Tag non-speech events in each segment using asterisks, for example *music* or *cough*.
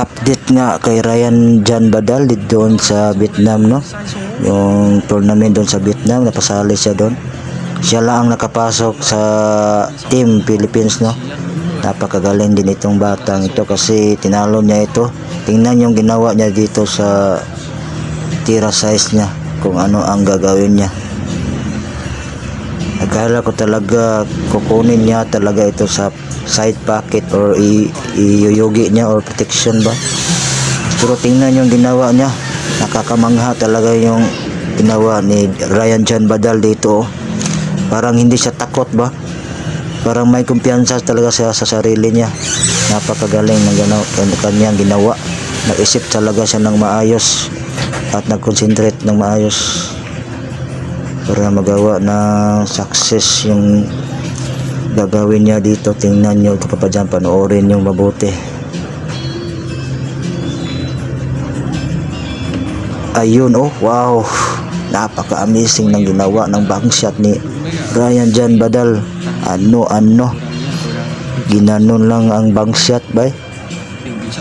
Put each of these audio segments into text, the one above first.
update nga kay Ryan Jan Badal doon sa Vietnam no? Yung tournament doon sa Vietnam napasali siya doon. Siya lang ang nakapasok sa team Philippines no? Napakagaling din itong batang ito kasi tinalo niya ito. Tingnan yung ginawa niya dito sa tira size niya kung ano ang gagawin niya Akala ko talaga kukunin niya talaga ito sa side pocket or iyuyugi niya or protection ba. Pero tingnan yung ginawa niya. Nakakamangha talaga yung ginawa ni Ryan John Badal dito. oh. Parang hindi siya takot ba? Parang may kumpiyansa talaga siya sa sarili niya. Napakagaling ng gano, kan- kanyang ginawa. Nag-isip talaga siya ng maayos at nag-concentrate ng maayos para magawa ng success yung gagawin niya dito. Tingnan nyo kapapadyan panoorin yung mabuti. Ayun oh wow. Napaka amazing ng ginawa ng bang shot ni Ryan Jan Badal. Ano ano ginanon lang ang bang shot bay.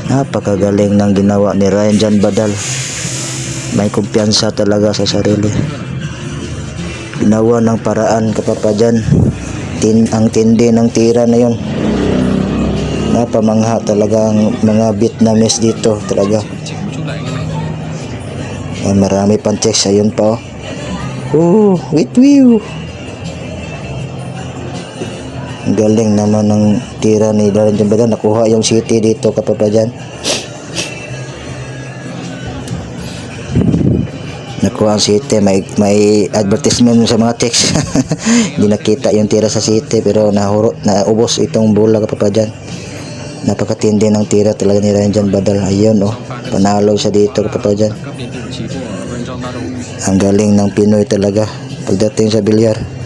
Napakagaling ng ginawa ni Ryan Jan Badal. May kumpiyansa talaga sa sarili ginawa ng paraan kapapadyan. Tin ang tindi ng tira na yon napamangha talaga ang mga Vietnamese dito talaga. Ay, marami pang checks ayun pa oh. Oh wait view galing naman ng tira ni Darren Jambada nakuha yung city dito kapapadyan kuha ang may, may advertisement sa mga text *laughs* hindi nakita yung tira sa city pero nahuro, naubos itong bulag pa pa dyan. Napakatindi ng tira talaga ni Ranjan Badal. Ayun oh. Panalo siya dito pa pa dyan. Ang galing ng Pinoy talaga. Pagdating sa bilyar.